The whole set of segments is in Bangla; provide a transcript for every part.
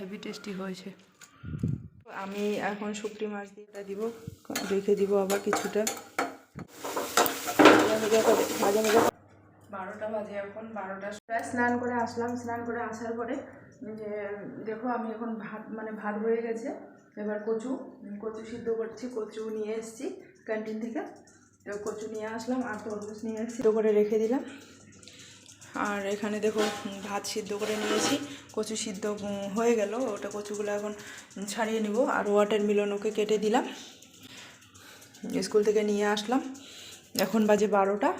হেভি টেস্টি হয়েছে। আমি এখন শুকরি মাছ দিয়ে এটা দিব, রেখে দিব আবার কিছুটা। বারোটা বাজে এখন, বারোটা প্রায় স্নান করে আসলাম। স্নান করে আসার পরে যে, দেখো আমি এখন ভাত মানে ভাত হয়ে গেছে। এবার কচু কচু সিদ্ধ করছি, কচু নিয়ে এসেছি ক্যান্টিন থেকে। কচু নিয়ে আসলাম, আর তরমুজ নিয়ে সিদ্ধ করে রেখে দিলাম। আর এখানে দেখো ভাত সিদ্ধ করে নিয়েছি, কচু সিদ্ধ হয়ে গেল। ওটা কচুগুলো এখন ছাড়িয়ে নিব। আর ওয়াটার মিলন ওকে কেটে দিলাম। স্কুল থেকে নিয়ে আসলাম। এখন বাজে বারোটা।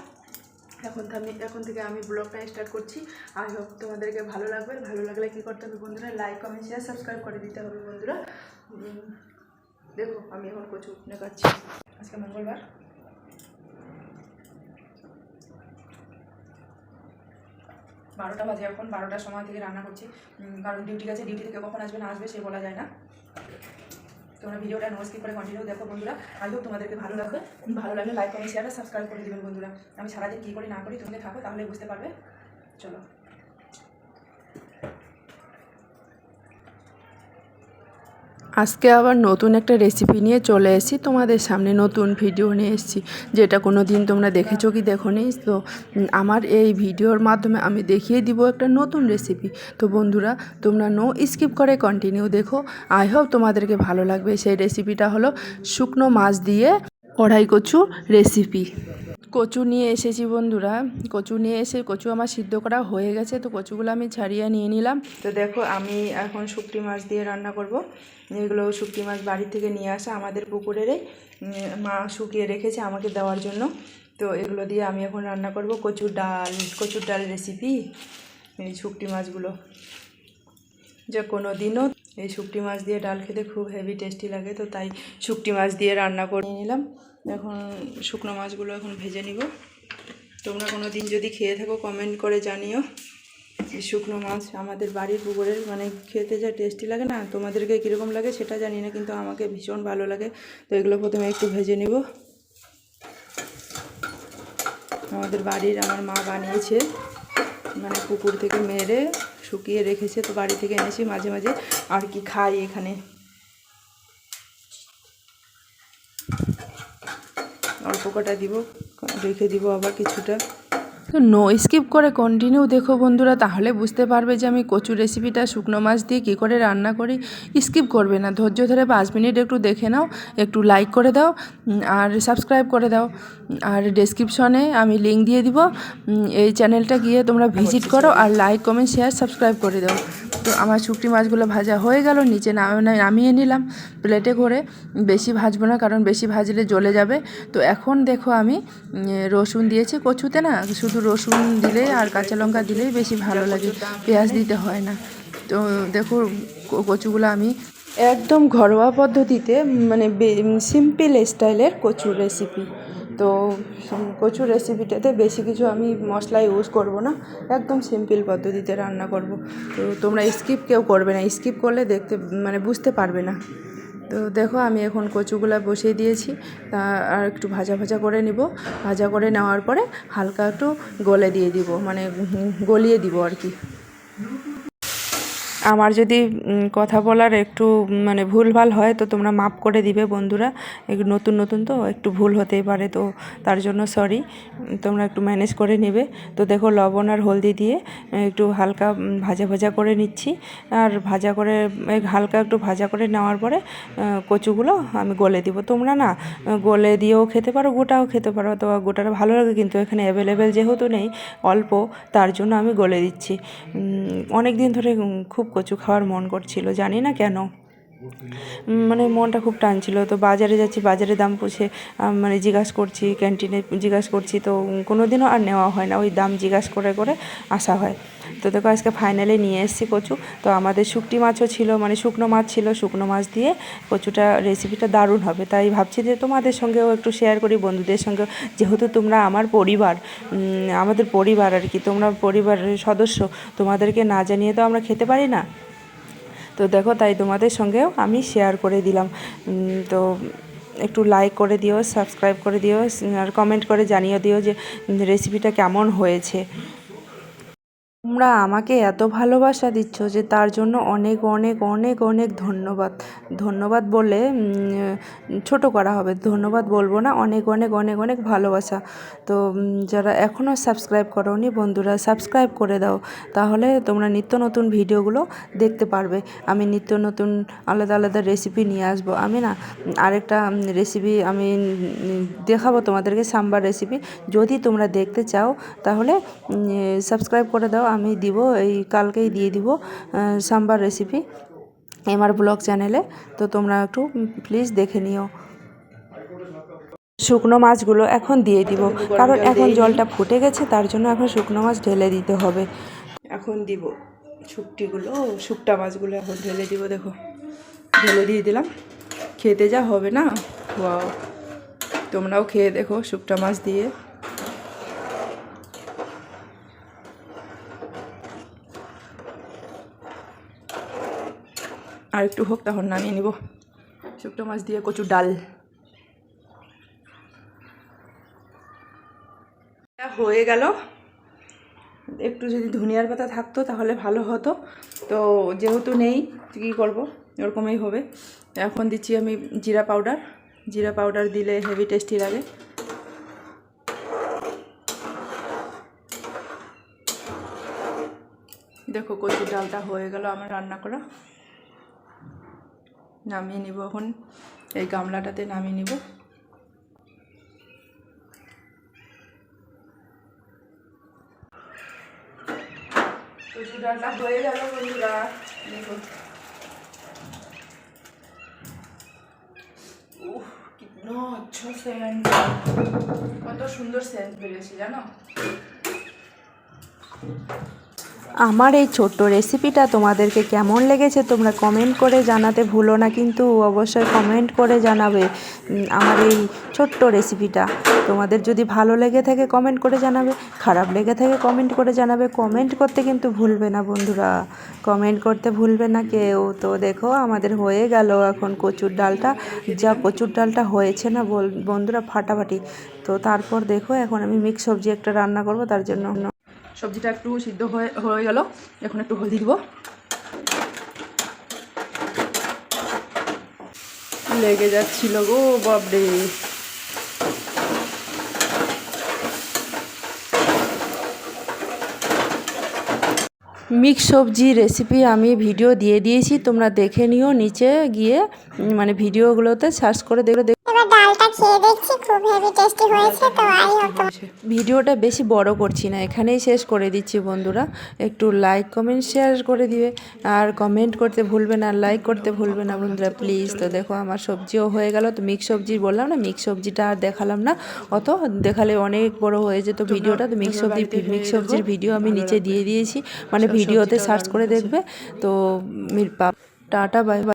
এখন আমি এখন থেকে আমি ব্লগটা স্টার্ট করছি। আই হোপ তোমাদেরকে ভালো লাগবে। ভালো লাগলে কী করতে হবে বন্ধুরা লাইক কমেন্ট শেয়ার সাবস্ক্রাইব করে দিতে হবে বন্ধুরা। দেখো, আমি এখন কচু নেকাচ্ছি আজকে মঙ্গলবার। বারোটা বাজে এখন, বারোটার সময় থেকে রান্না করছি। কারণ ডিউটি আছে ডিউটি থেকে কখন আসবে না আসবে সে বলা যায় না। তোমরা ভিডিওটা নো স্কিপ করে কন্টিনিউ দেখো বন্ধুরা। হোপ তোমাদেরকে ভালো লাগবে। ভালো লাগলে লাইক কমেন্ট শেয়ার সাবস্ক্রাইব করে দেবেন বন্ধুরা। আমি সারাদিন কী করি না করি, তুমি থাকো তাহলে বুঝতে পারবে। চলো। আজকে আবার নতুন একটা রেসিপি নিয়ে চলে এসেছি তোমাদের সামনে, নতুন ভিডিও নিয়ে এসেছি। যেটা কোনো দিন তোমরা দেখেছ কি দেখো নি? তো আমার এই ভিডিওর মাধ্যমে আমি দেখিয়ে দিব একটা নতুন রেসিপি তো বন্ধুরা, তোমরা নো স্কিপ করে কন্টিনিউ দেখো। আই হোপ তোমাদেরকে ভালো লাগবে। সেই রেসিপিটা হলো শুকনো মাছ দিয়ে কড়াই কচু রেসিপি কচু নিয়ে এসেছি বন্ধুরা। কচু নিয়ে এসে কচু আমার সিদ্ধ করা হয়ে গেছে, তো কচুগুলো আমি ছাড়িয়ে নিয়ে নিলাম। তো দেখো, আমি এখন শুকটি মাছ দিয়ে রান্না করব। এগুলো শুকটি মাছ বাড়ি থেকে নিয়ে আসা আমাদের পুকুরেরই মা শুকিয়ে রেখেছে আমাকে দেওয়ার জন্য। তো এগুলো দিয়ে আমি এখন রান্না করব কচুর ডাল কচুর ডাল রেসিপি এই শুকটি মাছগুলো। যে কোনো দিনও এই শুকটি মাছ দিয়ে ডাল খেতে খুব হেভি টেস্টি লাগে, তো তাই শুকটি মাছ দিয়ে রান্না করে নিলাম। এখন শুকনো মাছগুলো এখন ভেজে নিব। তোমরা কোনো দিন যদি খেয়ে থাকো কমেন্ট করে জানিও। এই শুকনো মাছ আমাদের বাড়ির পুকুরের মানে খেতে যা টেস্টি লাগে না, তোমাদেরকে কীরকম লাগে সেটা জানি না, কিন্তু আমাকে ভীষণ ভালো লাগে। তো এগুলো প্রথমে একটু ভেজে নিব। আমাদের বাড়ির আমার মা বানিয়েছে মানে পুকুর থেকে মেরে শুকিয়ে রেখেছে, তো বাড়ি থেকে এনেছি মাঝে মাঝে। আর কি খাই এখানে? অল্প কটা দিব, রেখে দিব আবার কিছুটা। তো নো স্কিপ করে কন্টিনিউ দেখো বন্ধুরা, তাহলে বুঝতে পারবে যে আমি কচু রেসিপিটা শুকনো মাছ দিয়ে কী করে রান্না করি। স্কিপ করবে না, ধৈর্য ধরে পাঁচ মিনিট একটু দেখে নাও, একটু লাইক করে দাও আর সাবস্ক্রাইব করে দাও। আর ডেসক্রিপশনে আমি লিঙ্ক দিয়ে দিব এই চ্যানেলটা গিয়ে তোমরা ভিজিট করো, আর লাইক কমেন্ট শেয়ার সাবস্ক্রাইব করে দাও। তো আমার শুকটি মাছগুলো ভাজা হয়ে গেল, নিচে নামিয়ে নিলাম। প্লেটে করে বেশি ভাজবো না, কারণ বেশি ভাজলে জ্বলে যাবে। তো এখন দেখো আমি রসুন দিয়েছি কচুতে না, শুধু রসুন দিলে আর কাঁচা লঙ্কা দিলেই বেশি ভালো লাগে, পেঁয়াজ দিতে হয় না। তো দেখো কচুগুলো আমি একদম ঘরোয়া পদ্ধতিতে মানে সিম্পল স্টাইলের কচুর রেসিপি তো কচুর রেসিপিটাতে বেশি কিছু আমি মশলা ইউজ করব না। একদম সিম্পল পদ্ধতিতে রান্না করব। তো তোমরা স্কিপ কেউ করবে না। স্কিপ করলে দেখতে মানে বুঝতে পারবে না। তো দেখো, আমি এখন কচুগুলা বসিয়ে দিয়েছি। আর একটু ভাজা ভাজা করে নিব। ভাজা করে নেওয়ার পরে হালকা একটু গলে দিয়ে দিব। মানে গলিয়ে দিব আর কি। আমার যদি কথা বলার একটু মানে ভুলভাল হয়, তো তোমরা মাপ করে দিবে বন্ধুরা। একটু নতুন নতুন তো, একটু ভুল হতেই পারে, তো তার জন্য সরি তোমরা একটু ম্যানেজ করে নেবে। তো দেখো, লবণ আর হলদি দিয়ে একটু হালকা ভাজা ভাজা করে নিচ্ছি। আর ভাজা করে হালকা একটু ভাজা করে নেওয়ার পরে কচুগুলো আমি গলে দিব। তোমরা না গলে দিয়েও খেতে পারো, গোটাও খেতে পারো তো গোটাটা ভালো লাগে, কিন্তু এখানে অ্যাভেলেবেল যেহেতু নেই, অল্প, তার জন্য আমি গলে দিচ্ছি। অনেক দিন ধরে খুব কচু খাওয়ার মন করছিল জানি না কেন। মানে মনটা খুব টানছিল। তো বাজারে যাচ্ছি, বাজারে দাম পুষে মানে জিজ্ঞাসা করছি, ক্যান্টিনে জিজ্ঞাসা করছি, তো কোনো দিনও আর নেওয়া হয় না। ওই দাম জিজ্ঞাসা করে করে আসা হয়। তো দেখো, আজকে ফাইনালি নিয়ে এসেছি কচু। তো আমাদের শুকটি মাছও ছিল মানে শুকনো মাছ ছিল, শুকনো মাছ দিয়ে কচুটা রেসিপিটা দারুণ হবে। তাই ভাবছি যে তোমাদের সঙ্গেও একটু শেয়ার করি, বন্ধুদের সঙ্গেও। যেহেতু তোমরা আমার পরিবার আমাদের পরিবার আর কি, তোমরা পরিবারের সদস্য, তোমাদেরকে না জানিয়ে তো আমরা খেতে পারি না? তো দেখো, তাই তোমাদের সঙ্গেও আমি শেয়ার করে দিলাম। তো একটু লাইক করে দিও সাবস্ক্রাইব করে দিও, আর কমেন্ট করে জানিয়ে দিও যে রেসিপিটা কেমন হয়েছে। তোমরা আমাকে এত ভালোবাসা দিচ্ছ যে তার জন্য অনেক অনেক অনেক অনেক ধন্যবাদ। ধন্যবাদ বলে ছোট করা হবে। ধন্যবাদ বলব না, অনেক অনেক অনেক অনেক ভালোবাসা। তো যারা এখনও সাবস্ক্রাইব করোনি, বন্ধুরা, সাবস্ক্রাইব করে দাও। তাহলে তোমরা নিত্য নতুন ভিডিওগুলো দেখতে পারবে। আমি নিত্য নতুন আলাদা আলাদা রেসিপি নিয়ে আসব। আমি না, আরেকটা রেসিপি আমি দেখাবো তোমাদেরকে, সাম্বার রেসিপি যদি তোমরা দেখতে চাও, তাহলে সাবস্ক্রাইব করে দাও। আমি দিব, এই কালকেই দিয়ে দিব সাম্বার রেসিপি এমআর ব্লগ চ্যানেলে তো তোমরা একটু প্লিজ দেখে নিও। শুকনো মাছগুলো এখন দিয়ে দিব, কারণ এখন জলটা ফুটে গেছে, তার জন্য এখন শুকনো মাছ ঢেলে দিতে হবে। এখন দিব শুকটিগুলো, শুকটা মাছগুলো এখন ঢেলে দিব, দেখো। ঢেলে দিয়ে দিলাম। খেতে যা হবে না? তোমরাও খেয়ে দেখো শুকটা মাছ দিয়ে। আর একটু হোক তখন নামিয়ে নিব। শুকনো মাছ দিয়ে কচুর ডাল। হয়ে গেল। একটু যদি ধনিয়ার পাতা থাকতো, তাহলে ভালো হতো। তো যেহেতু নেই কী করব? এরকমই হবে। এখন দিচ্ছি আমি জিরা পাউডার। জিরা পাউডার দিলে হেভি টেস্টি লাগে। দেখো কচুর ডালটা হয়ে গেল আমার রান্না করা। নামিয়ে নিব এখন। এই গামলাটাতে নামিয়ে নিব। হয়ে কিতনা আচ্ছা কত সুন্দর সেন্ট বেরিয়েছে, জানো? আমার এই ছোট্ট রেসিপিটা তোমাদেরকে কেমন লেগেছে তোমরা কমেন্ট করে জানাতে ভুলো না, কিন্তু অবশ্যই কমেন্ট করে জানাবে আমার এই ছোট্ট রেসিপিটা তোমাদের যদি ভালো লেগে থাকে কমেন্ট করে জানাবে, খারাপ লেগে থাকে কমেন্ট করে জানাবে কমেন্ট করতে কিন্তু ভুলবে না বন্ধুরা। কমেন্ট করতে ভুলবে না কেউ। তো দেখো, আমাদের হয়ে গেল এখন কচুর ডালটা। যা কচুর ডালটা হয়েছে না বন্ধুরা ফাটাফাটি। তো তারপর দেখো, এখন আমি মিক্স সবজি একটা রান্না করব, তার জন্য সবজিটা একটু সিদ্ধ হয়ে হয়ে গেল। এখন একটু হলদি দিব। লেগে যাচ্ছিল গো বাবরে মিক্স সবজি রেসিপি আমি ভিডিও দিয়ে দিয়েছি, তোমরা দেখে নিও নিচে গিয়ে মানে ভিডিওগুলোতে সার্চ করে দেখো এবার ডালটা খেয়ে দেখছি খুব হেভি টেস্টি হয়েছে তো আই হোপ ভিডিওটা বেশি বড় করছি না এখানেই শেষ করে দিচ্ছি বন্ধুরা। একটু লাইক কমেন্ট শেয়ার করে দিবে। আর কমেন্ট করতে ভুলবে না লাইক করতে ভুলবে না বন্ধুরা প্লিজ তো দেখো আমার সবজিও হয়ে গেল। তো মিক্স সবজি বললাম না মিক্স সবজিটা আর দেখালাম না। অত দেখালে অনেক বড় হয়ে যেত ভিডিওটা। তো মিক্স সবজি মিক্স সবজির ভিডিও আমি নিচে দিয়ে দিয়েছি। মানে ভিডিওতে সার্চ করে দেখবে। তো টাটা বাই বাই